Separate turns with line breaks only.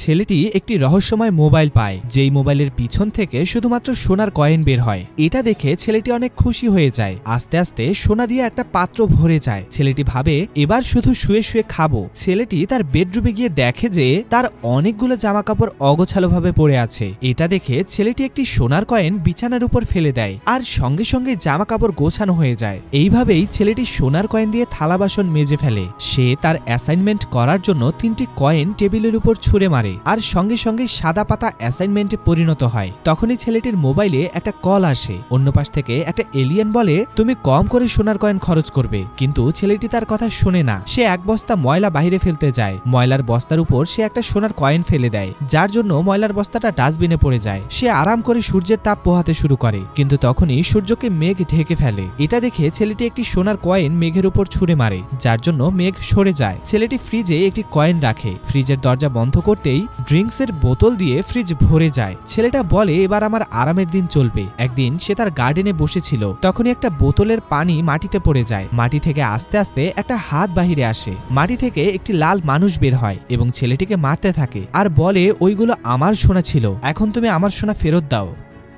ছেলেটি একটি রহস্যময় মোবাইল পায়, যেই মোবাইলের পিছন থেকে শুধুমাত্র সোনার কয়েন বের হয়। এটা দেখে ছেলেটি অনেক খুশি হয়ে যায়। আস্তে আস্তে সোনা দিয়ে একটা পাত্র ভরে যায়। ছেলেটি ভাবে, এবার শুধু শুয়ে শুয়ে খাব। ছেলেটি তার বেডরুমে গিয়ে দেখে যে তার অনেকগুলো জামা কাপড় অগোছালোভাবে পড়ে আছে। এটা দেখে ছেলেটি একটি সোনার কয়েন বিছানার উপর ফেলে দেয় আর সঙ্গে সঙ্গে জামা কাপড় গোছানো হয়ে যায়। এইভাবেই ছেলেটি সোনার কয়েন দিয়ে থালা বাসন মেজে ফেলে। সে তার অ্যাসাইনমেন্ট করার জন্য তিনটি কয়েন টেবিলের উপর ছুঁড়ে মারে। আর সঙ্গে সঙ্গে সাদা পাতা অ্যাসাইনমেন্টে পরিণত হয়। তখনই ছেলেটির মোবাইলে একটা কল আসে। অন্য পাশ থেকে একটা এলিয়েন বলে, তুমি কম করে সোনার কয়েন খরচ করবে। কিন্তু ছেলেটি তার কথা শোনে না। সে এক বস্তা ময়লা বাইরে ফেলতে যায়। ময়লার বস্তার উপর সে একটা সোনার কয়েন ফেলে দেয়, যার জন্য ময়লার বস্তাটা ডাস্টবিনে পড়ে যায়। সে আরাম করে সূর্যের তাপ পোহাতে শুরু করে, কিন্তু তখনই সূর্যকে মেঘ ঢেকে ফেলে। এটা দেখে ছেলেটি একটি সোনার কয়েন মেঘের উপর ছুঁড়ে মারে, যার জন্য মেঘ সরে যায়। ছেলেটি ফ্রিজে একটি কয়েন রাখে। ফ্রিজের দরজা বন্ধ করতেই ড্রিঙ্কসের বোতল দিয়ে ফ্রিজ ভরে যায়। ছেলেটা বলে, এবার আমার আরামের দিন চলবে। একদিন সে তার গার্ডেনে বসেছিল। তখনই একটা বোতলের পানি মাটিতে পড়ে যায়। মাটি থেকে আস্তে আস্তে একটা হাত বাহিরে আসে। মাটি থেকে একটি লাল মানুষ বের হয় এবং ছেলেটিকে মারতে থাকে। আর বলে, ওইগুলো আমার সোনা ছিল। এখন তুমি আমার সোনা ফেরত দাও।